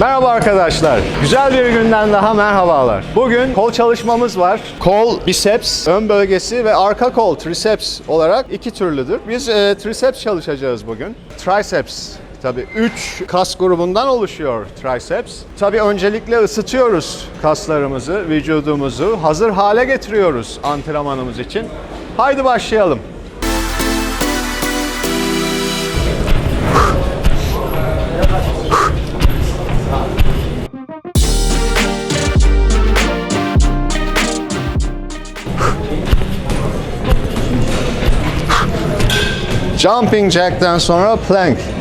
Merhaba arkadaşlar. Güzel bir günden daha merhabalar. Bugün kol çalışmamız var. Kol, biceps, ön bölgesi ve arka kol, triceps olarak iki türlüdür. Biz e, triceps çalışacağız bugün. Triceps Tabii 3 kas grubundan oluşuyor triceps. Tabii öncelikle ısıtıyoruz kaslarımızı, vücudumuzu. Hazır hale getiriyoruz antrenmanımız için. Haydi başlayalım. Jumping jack'ten sonra plank.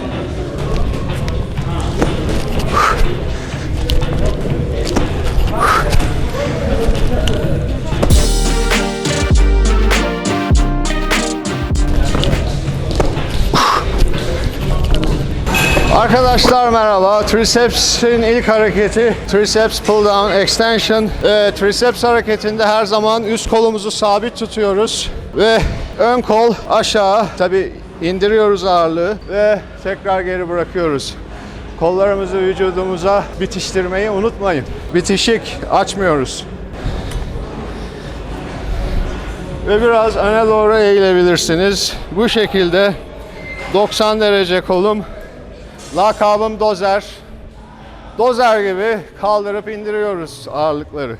Arkadaşlar merhaba. Triceps'in ilk hareketi triceps pull down extension. Ee, triceps hareketinde her zaman üst kolumuzu sabit tutuyoruz ve ön kol aşağı tabi indiriyoruz ağırlığı ve tekrar geri bırakıyoruz. Kollarımızı vücudumuza bitiştirmeyi unutmayın. Bitişik açmıyoruz. Ve biraz öne doğru eğilebilirsiniz. Bu şekilde 90 derece kolum Lakabım dozer. Dozer gibi kaldırıp indiriyoruz ağırlıkları.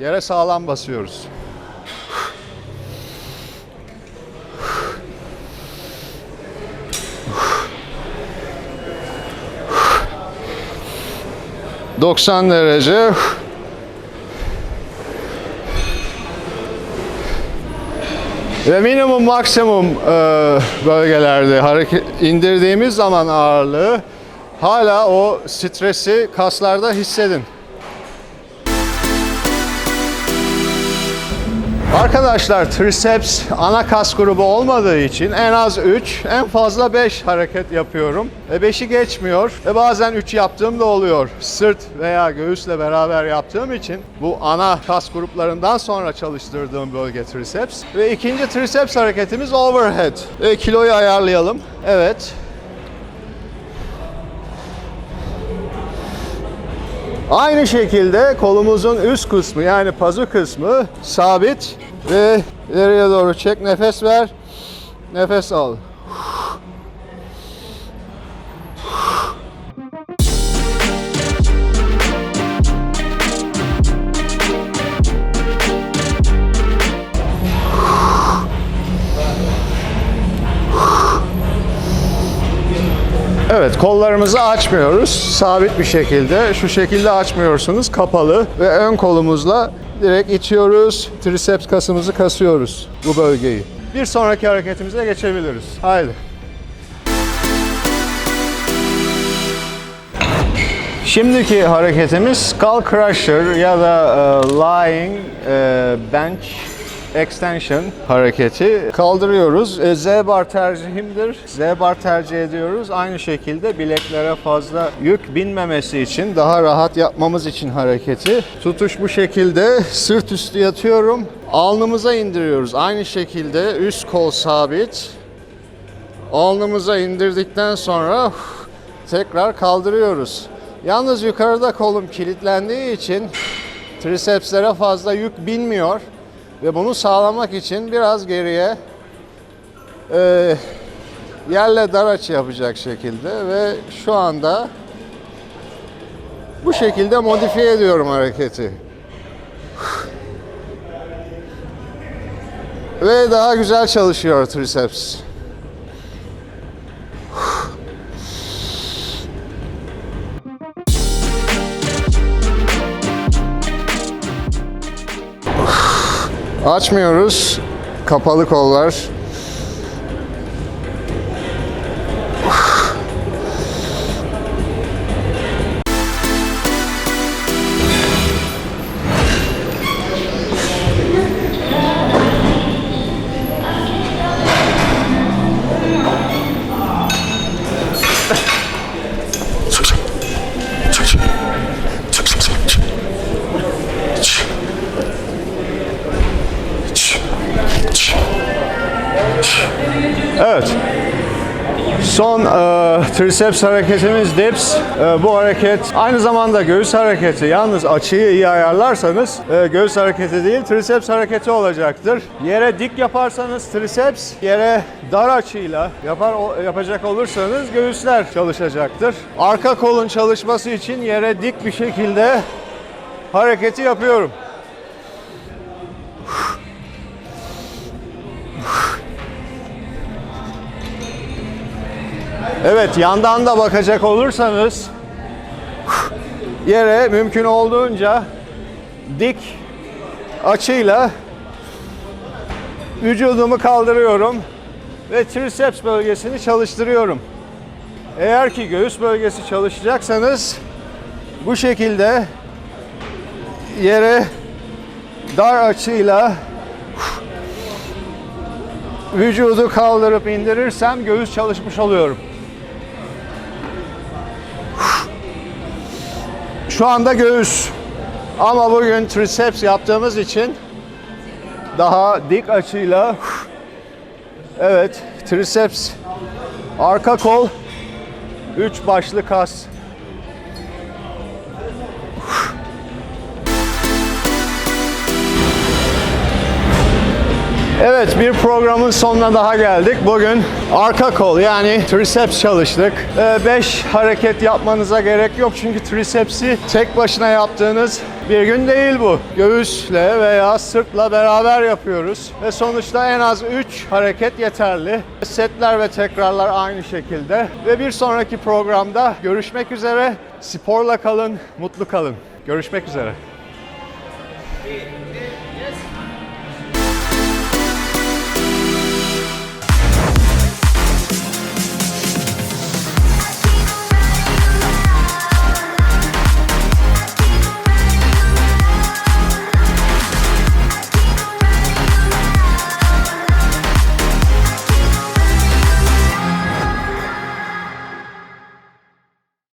Yere sağlam basıyoruz. ...90 derece... Ve minimum maksimum e, bölgelerde hareket indirdiğimiz zaman ağırlığı hala o stresi kaslarda hissedin. Arkadaşlar triceps ana kas grubu olmadığı için en az 3, en fazla 5 hareket yapıyorum. Ve 5'i geçmiyor ve bazen 3 yaptığım da oluyor. Sırt veya göğüsle beraber yaptığım için bu ana kas gruplarından sonra çalıştırdığım bölge triceps. Ve ikinci triceps hareketimiz overhead. Ve kiloyu ayarlayalım. Evet. Aynı şekilde kolumuzun üst kısmı yani pazu kısmı sabit ve ileriye doğru çek nefes ver nefes al. Evet kollarımızı açmıyoruz. Sabit bir şekilde. Şu şekilde açmıyorsunuz. Kapalı ve ön kolumuzla direkt itiyoruz. Triceps kasımızı kasıyoruz bu bölgeyi. Bir sonraki hareketimize geçebiliriz. Haydi. Şimdiki hareketimiz skull crusher ya da e, lying e, bench extension hareketi kaldırıyoruz. E, Z bar tercihimdir. Z bar tercih ediyoruz. Aynı şekilde bileklere fazla yük binmemesi için daha rahat yapmamız için hareketi. Tutuş bu şekilde. Sırt üstü yatıyorum. Alnımıza indiriyoruz. Aynı şekilde üst kol sabit. Alnımıza indirdikten sonra tekrar kaldırıyoruz. Yalnız yukarıda kolum kilitlendiği için tricepslere fazla yük binmiyor. Ve bunu sağlamak için biraz geriye e, yerle dar açı yapacak şekilde ve şu anda bu şekilde modifiye ediyorum hareketi. Ve daha güzel çalışıyor triceps. Açmıyoruz. Kapalı kollar. Evet. Son e, triceps hareketimiz dips. E, bu hareket aynı zamanda göğüs hareketi. Yalnız açıyı iyi ayarlarsanız e, göğüs hareketi değil triceps hareketi olacaktır. Yere dik yaparsanız triceps, yere dar açıyla yapar o- yapacak olursanız göğüsler çalışacaktır. Arka kolun çalışması için yere dik bir şekilde hareketi yapıyorum. Evet, yandan da bakacak olursanız yere mümkün olduğunca dik açıyla vücudumu kaldırıyorum ve triceps bölgesini çalıştırıyorum. Eğer ki göğüs bölgesi çalışacaksanız bu şekilde yere dar açıyla vücudu kaldırıp indirirsem göğüs çalışmış oluyorum. Şu anda göğüs. Ama bugün triceps yaptığımız için daha dik açıyla evet triceps arka kol 3 başlı kas Evet bir programın sonuna daha geldik. Bugün arka kol yani triceps çalıştık. 5 hareket yapmanıza gerek yok çünkü tricepsi tek başına yaptığınız bir gün değil bu. Göğüsle veya sırtla beraber yapıyoruz. Ve sonuçta en az 3 hareket yeterli. Setler ve tekrarlar aynı şekilde. Ve bir sonraki programda görüşmek üzere. Sporla kalın, mutlu kalın. Görüşmek üzere.